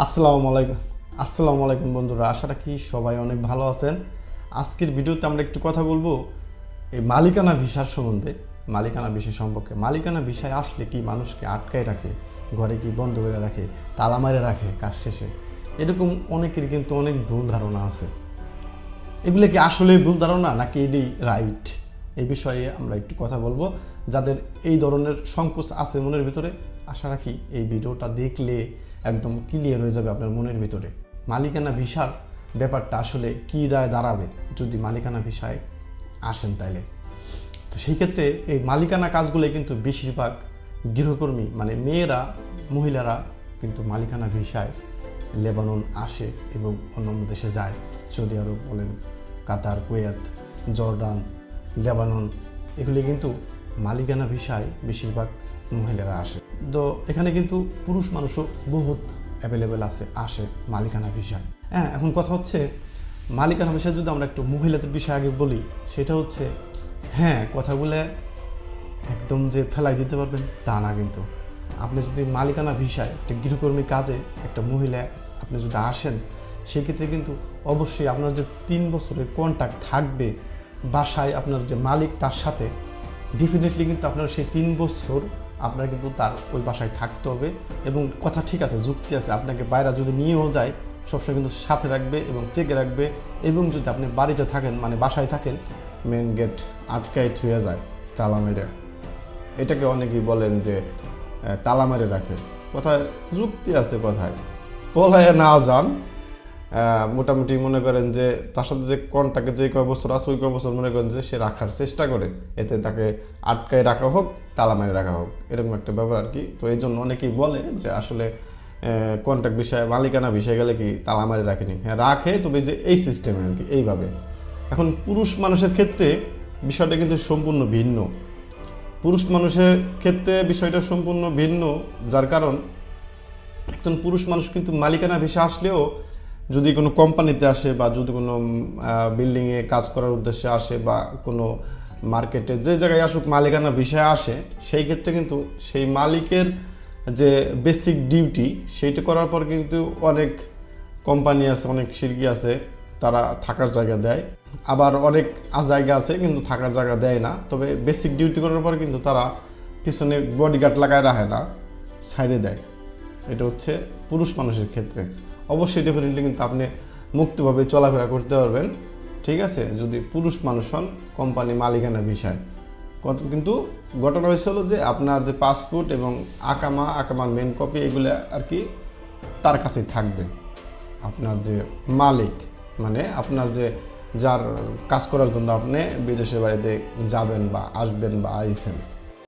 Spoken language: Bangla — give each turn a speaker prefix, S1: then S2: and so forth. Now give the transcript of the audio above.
S1: আসসালামু আলাইকুম। আসসালামু আলাইকুম বন্ধুরা, আশা রাখি সবাই অনেক ভালো আছেন। আজকের ভিডিওতে আমরা একটু কথা বলব এই মালিকানা ভিসার সম্বন্ধে, মালিকানা বিষয় সম্পর্কে। মালিকানা বিষয় আসলে কি মানুষকে আটকায় রাখে, ঘরে কি বন্ধ করে রাখে, তালা মারে রাখে কাজ শেষে? এরকম অনেকের কিন্তু অনেক ভুল ধারণা আছে। এগুলো কি আসলে ভুল ধারণা নাকি এটাই রাইট? এই বিষয়ে আমরা একটু কথা বলব। যাদের এই ধরনের সংকোচ আছে মনের ভিতরে, আশা রাখি এই ভিডিওটা দেখলে একদম ক্লিয়ার হয়ে যাবে আপনার মনের ভিতরে। মালিকানা ভিসার ব্যাপারটা আসলে কি যায় দাঁড়াবে যদি মালিকানা ভিসায় আসেন তাইলে? তো সেই ক্ষেত্রে এই মালিকানা কাজগুলো কিন্তু বেশিরভাগ গৃহকর্মী মানে মেয়েরা, মহিলারা কিন্তু মালিকানা ভিসায় লেবানন আসে এবং অন্যান্য দেশে যায়। সৌদি আরব বলেন, কাতার, কুয়েত, জর্ডান লেবানন, এগুলি কিন্তু মালিকানা ভিসায় বেশিরভাগ মহিলারা আসে। তো এখানে কিন্তু পুরুষ মানুষও বহুত অ্যাভেলেবেল আছে, আসে মালিকানা ভিসায়। হ্যাঁ এখন কথা হচ্ছে, মালিকানা ভিসায় যদি আমরা একটু মহিলাদের বিষয় আগে বলি, সেটা হচ্ছে হ্যাঁ কথাগুলো একদম যে ফেলাই দিতে পারবেন, তা না কিন্তু। আপনি যদি মালিকানা ভিসায় একটা গৃহকর্মী কাজে একটা মহিলা আপনি যদি আসেন, সেক্ষেত্রে কিন্তু অবশ্যই আপনার যে তিন বছরের কন্ট্যাক্ট থাকবে বাসায় আপনার যে মালিক তার সাথে ডেফিনেটলি কিন্তু আপনার সেই তিন বছর আপনার কিন্তু তার ওই বাসায় থাকতে হবে এবং কথা ঠিক আছে, যুক্তি আছে। আপনাকে বাইরে যদি নিয়েও যায়, সবসময় কিন্তু সাথে রাখবে এবং চেকে রাখবে এবং যদি আপনি বাড়িতে থাকেন মানে বাসায় থাকেন মেন গেট আটকায় থুয়ে যায়, তালা মেরে। এটাকে অনেকেই বলেন যে তালা মেরে রাখে। কথায় যুক্তি আছে কথায়। পলায় না যান মোটামুটি মনে করেন যে তার সাথে যে কন্টাকে যে কয় বছর আছে, ওই কয় বছর মনে করেন যে সে রাখার চেষ্টা করে। এতে তাকে আটকায় রাখা হোক, তালা মেরে রাখা হোক, এরকম একটা ব্যাপার আর কি। তো এই জন্য অনেকেই বলে যে আসলে কন্ট্যাক্ট বিষয়ে মালিকানা বিষয়ে গেলে কি তালা মারে রাখেনি? হ্যাঁ রাখে, তবে যে এই সিস্টেমে আর কি, এইভাবে। এখন পুরুষ মানুষের ক্ষেত্রে বিষয়টা কিন্তু সম্পূর্ণ ভিন্ন। পুরুষ মানুষের ক্ষেত্রে বিষয়টা সম্পূর্ণ ভিন্ন, যার কারণ একজন পুরুষ মানুষ কিন্তু মালিকানা ভিসা আসলেও যদি কোনো কোম্পানিতে আসে বা যদি কোনো বিল্ডিংয়ে কাজ করার উদ্দেশ্যে আসে বা কোনো মার্কেটে যে জায়গায় আসুক মালিকানা ভিসায় আসে, সেই ক্ষেত্রে কিন্তু সেই মালিকের যে বেসিক ডিউটি, সেইটা করার পর কিন্তু অনেক কোম্পানি আছে, অনেক সিরকি আছে, তারা থাকার জায়গা দেয়। আবার অনেক জায়গা আছে কিন্তু থাকার জায়গা দেয় না। তবে বেসিক ডিউটি করার পর কিন্তু তারা পিছনে বডিগার্ড লাগায় রাখে না সাইডে দেয়। এটা হচ্ছে পুরুষ মানুষের ক্ষেত্রে। অবশ্যই ডেফিনেটলি কিন্তু আপনি মুক্তভাবে চলাফেরা করতে পারবেন। ঠিক আছে? যদি পুরুষ মানুষ হন কোম্পানি মালিকানা বিষয়। কত- কিন্তু ঘটনা হয়েছিল যে আপনার যে পাসপোর্ট এবং আকামা, আকামার মেন কপি এগুলো আর কি তার কাছেই থাকবে। আপনার যে মালিক মানে আপনার যে যার কাজ করার জন্য আপনি বিদেশের বাড়িতে যাবেন বা আসবেন বা আইছেন।